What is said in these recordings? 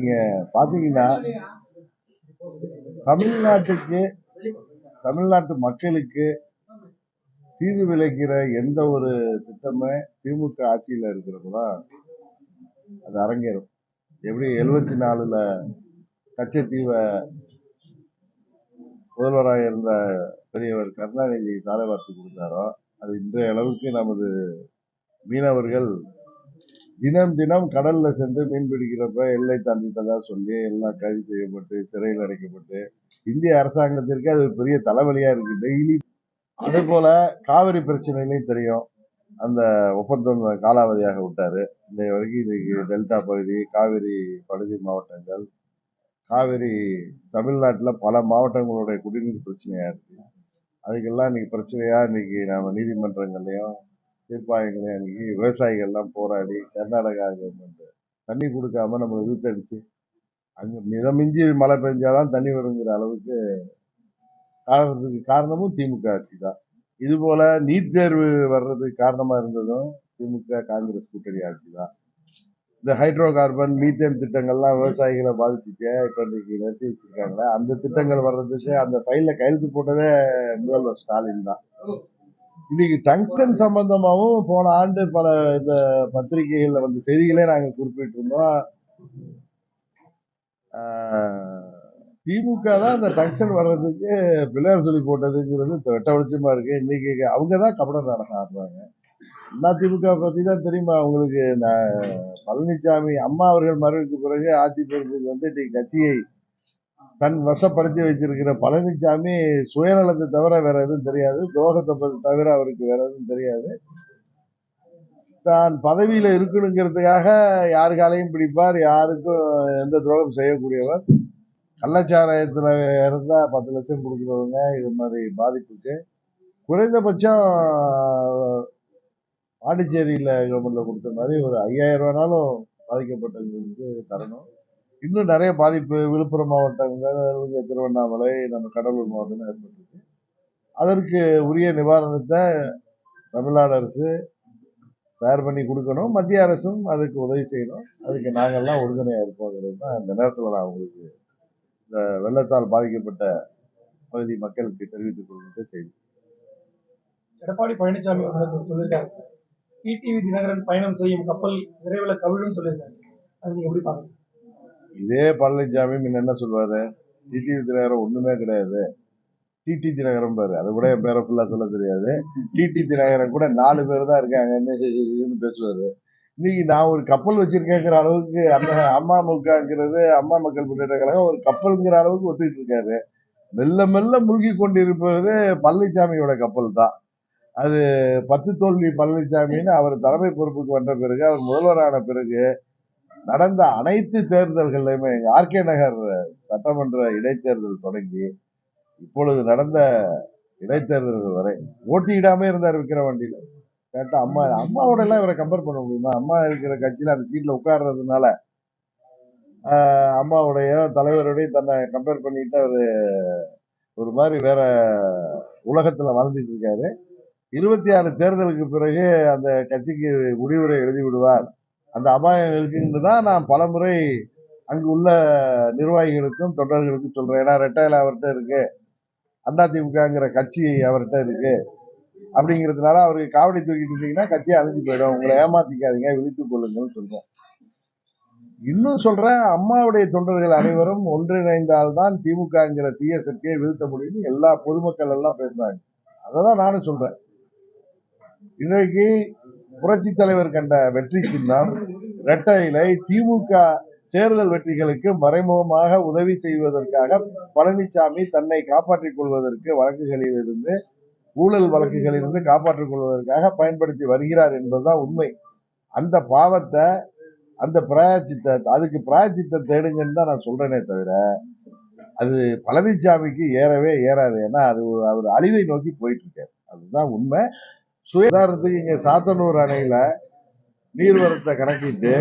நீங்க பாத்தீங்கன்னா தமிழ்நாட்டுக்கு தமிழ்நாட்டு மக்களுக்கு தீது விளைக்கிற எந்த ஒரு திட்டமே திமுக ஆட்சியில இருக்கிறப்பதான் அது அரங்கேறும். எப்படி எழுபத்தி நாலுல கச்சத்தீவை முதல்வராக இருந்த பெரியவர் கருணாநிதி தாரை வார்த்து கொடுத்தாரோ அது இன்றைய அளவுக்கு நமது மீனவர்கள் தினம் தினம் கடல்ல சென்று மீன் பிடிக்கிறப்ப எல்லை தாண்டிட்டதா சொல்லி எல்லாம் கைது செய்யப்பட்டு சிறையில் அடைக்கப்பட்டு இந்திய அரசாங்கத்திற்கு அது ஒரு பெரிய தலைவலியா இருக்கு. டெய்லி அதே போல காவிரி பிரச்சனையிலையும் தெரியும். அந்த ஒப்பந்தம் காலாவதியாக விட்டாரு. இந்த வரைக்கும் இன்னைக்கு டெல்டா பகுதி காவிரி படுகை மாவட்டங்கள் காவிரி தமிழ்நாட்டில் பல மாவட்டங்களுடைய குடிநீர் பிரச்சனையா இருக்கு. அதுக்கெல்லாம் இன்னைக்கு பிரச்சனையா இன்னைக்கு நாம நீதிமன்றங்கள்லையும் தீர்ப்பாயங்களை அணுகி விவசாயிகள்லாம் போராடி கர்நாடகா கவர்மெண்ட் தண்ணி கொடுக்காம நம்ம இழுத்தடிச்சு அங்கே மிதமிஞ்சி மழை பெஞ்சாதான் தண்ணி வருங்கிற அளவுக்கு காரணத்துக்கு காரணமும் திமுக ஆட்சி தான் இதுபோல் நீட் தேர்வு வர்றதுக்கு காரணமாக இருந்ததும் திமுக காங்கிரஸ் கூட்டணி ஆட்சி தான் இந்த ஹைட்ரோ கார்பன் மீத்தேன் திட்டங்கள்லாம் விவசாயிகளை பாதிச்சுச்சு இப்போ நிறுத்தி வச்சுருக்காங்க அந்த திட்டங்கள் வர்றதுக்கு அந்த ஃபைலில் கையெழுத்து போட்டதே முதல்வர் ஸ்டாலின் தான். இன்னைக்கு டங்ஸ்டன் சம்பந்தமாகவும் போன ஆண்டு பல இந்த பத்திரிகைகள்ல வந்த செய்திகளே நாங்க குறிப்பிட்டிருந்தோம். திமுக தான் அந்த டங்ஷன் வர்றதுக்கு பிள்ளையார் சொல்லி போட்டதுங்கிறது வெட்ட வெளிச்சமா இருக்கு. இன்னைக்கு அவங்க தான் கபடம் நடக்க ஆடுறாங்க அண்ணா திமுக பத்தி தான் தெரியுமா அவங்களுக்கு நான் பழனிசாமி அம்மா அவர்கள் மறைவுக்கு பிறகு ஆட்சி பொறுப்புக்கு வந்து இன்னைக்கு கட்சியை தன் வசப்படுத்தி வைத்திருக்கிற பழனிசாமி சுயநலத்தை தவிர வேற எதுவும் தெரியாது. துரோகத்தை தவிர அவருக்கு வேற எதுவும் தெரியாது. தான் பதவியில் இருக்கணுங்கிறதுக்காக யாரு காலையும் பிடிப்பார் யாருக்கும் எந்த துரோகம் செய்யக்கூடியவர். கள்ளச்சாராயத்தில் இருந்தால் பத்து லட்சம் கொடுக்குறவங்க இது மாதிரி பாதிப்புக்கு குறைந்தபட்சம் பாண்டிச்சேரியில் கவர்மெண்ட்டில் கொடுத்த மாதிரி ஒரு ஐயாயிரம் ரூபானாலும் பாதிக்கப்பட்டவங்களுக்கு தரணும். இன்னும் நிறைய பாதிப்பு விழுப்புரம் மாவட்டங்கள் திருவண்ணாமலை நம்ம கடலூர் மாவட்டம் ஏற்பட்டிருக்கு. அதற்கு உரிய நிவாரணத்தை தமிழ்நாடு அரசு தயார் பண்ணி கொடுக்கணும். மத்திய அரசும் அதுக்கு உதவி செய்யணும். அதுக்கு நாங்கள்லாம் உறுதுணையாக இருப்போங்கிறது தான் இந்த நேரத்தில் நான் உங்களுக்கு இந்த வெள்ளத்தால் பாதிக்கப்பட்ட பகுதி மக்களுக்கு தெரிவித்துக் கொள்கின்ற செய்தி. எடப்பாடி பழனிசாமி அவர்கள் டிடிவி தினகரன் பயணம் செய்யும் கப்பல் விரைவில் கவிழும் சொல்லியிருக்காங்க அது நீங்கள் எப்படி பாக்குறீங்க இதே பழனிசாமி முன்ன என்ன சொல்வாரு டிடிவி தினகரன் ஒண்ணுமே கிடையாது. டிடி தினகரன் பாரு அது கூட என் பேரை ஃபுல்லா சொல்ல தெரியாது. டிடி தினகரன் கூட நாலு பேர் தான் இருக்காங்கன்னு பேசுவாரு. இன்னைக்கு நான் ஒரு கப்பல் வச்சிருக்கேங்கிற அளவுக்கு அந்த அம்மாமுகங்கிறது அம்மா மக்கள் முன்னேற்ற கழகம் ஒரு கப்பல்ங்கிற அளவுக்கு ஒத்துக்கிட்டு இருக்காரு. மெல்ல மெல்ல முழுகி கொண்டிருப்பது பழனிசாமியோட கப்பல் தான். அது பத்து தோல்வி பழனிசாமின்னு அவர் தலைமை பொறுப்புக்கு வந்த பிறகு அவர் முதல்வரான பிறகு நடந்த அனைத்து தேர்தல்கள்லையுமே ஆர்கே நகர் சட்டமன்ற இடைத்தேர்தல் தொடங்கி இப்பொழுது நடந்த இடைத்தேர்தல்கள் வரை ஓட்டியிடாம இருந்தார் விக்கிரவாண்டியில கேட்டா அம்மா அம்மாவோட எல்லாம் இவரை கம்பேர் பண்ண முடியுமா? அம்மா இருக்கிற கட்சியில அந்த சீட்ல உட்கார்றதுனால அம்மாவுடைய தலைவருடைய தன்னை கம்பேர் பண்ணிட்டு அவர் ஒரு மாதிரி வேற உலகத்துல வாழ்ந்துட்டு இருக்காரு. இருபத்தி ஆறு தேர்தலுக்கு பிறகு அந்த கட்சிக்கு முடிவுரை எழுதி விடுவார். அந்த அபாயம் இருக்குன்னு தான் நான் பலமுறை அங்கு உள்ள நிர்வாகிகளுக்கும் தொண்டர்களுக்கும் சொல்கிறேன் ஏன்னா ரெட்டையில அவர்கிட்ட இருக்கு. அதிமுகங்கிற கட்சி அவர்கிட்ட இருக்கு. அப்படிங்கிறதுனால அவருக்கு காவடி தூக்கிட்டு இருந்தீங்கன்னா கட்சியை அழிஞ்சு போயிடும். உங்களை ஏமாத்திக்காதீங்க விழித்து கொள்ளுங்கன்னு சொல்றேன் இன்னும் சொல்கிறேன் அம்மாவுடைய தொண்டர்கள் அனைவரும் ஒன்றிணைந்தால்தான் திமுகங்கிற தீய சக்தியை வீழ்த்த முடியும்னு எல்லா பொதுமக்கள் எல்லாம் போயிருந்தாங்க அதை தான் நானும் சொல்கிறேன் இன்றைக்கு புரட்சி தலைவர் கண்ட வெற்றி சின்னம் இரட்டை இலை திமுக தேர்தல் வெற்றிகளுக்கு மறைமுகமாக உதவி செய்வதற்காக பழனிசாமி தன்னை காப்பாற்றிக் கொள்வதற்கு வழக்குகளில் இருந்து ஊழல் வழக்குகளில் இருந்து காப்பாற்றிக் கொள்வதற்காக பயன்படுத்தி வருகிறார் என்பதுதான் உண்மை. அந்த பாவத்தை அந்த பிராயச்சித்த அதுக்கு பிராயச்சித்தம் தேடுங்கன்னு தான் நான் சொல்றேனே தவிர அது பழனிசாமிக்கு ஏறவே ஏறாது. ஏன்னா அது அவர் அழிவை நோக்கி போயிட்டு இருக்காரு. அதுதான் உண்மை. சுய உதாரணத்துக்கு இங்க சாத்தனூர் அணையில நீர்வரத்தை கணக்கிட்டு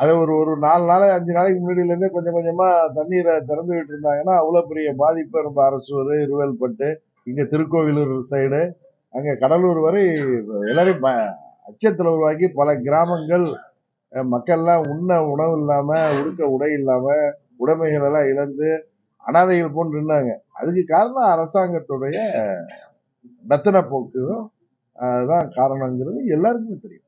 அதை ஒரு ஒரு நாலு நாள் அஞ்சு நாளைக்கு முன்னாடியில இருந்தே கொஞ்சம் கொஞ்சமா தண்ணீரை திறந்து விட்டு இருந்தாங்கன்னா அவ்வளவு பெரிய பாதிப்பு நம்ம அரசூர் இருவேல்பட்டு இங்க திருக்கோவிலூர் சைடு அங்க கடலூர் வரை எல்லாரையும் அச்சத்தில் உருவாக்கி பல கிராமங்கள் மக்கள்லாம் உண்ண உணவு இல்லாம உடுக்க உடை இல்லாம உடைமைகள் எல்லாம் இழந்து அனாதைகள் போன்று நின்றாங்க அதுக்கு காரணம் அரசாங்கத்துடைய மெத்தன போக்கு தான் காரணங்கிறது எல்லாருக்குமே தெரியும்.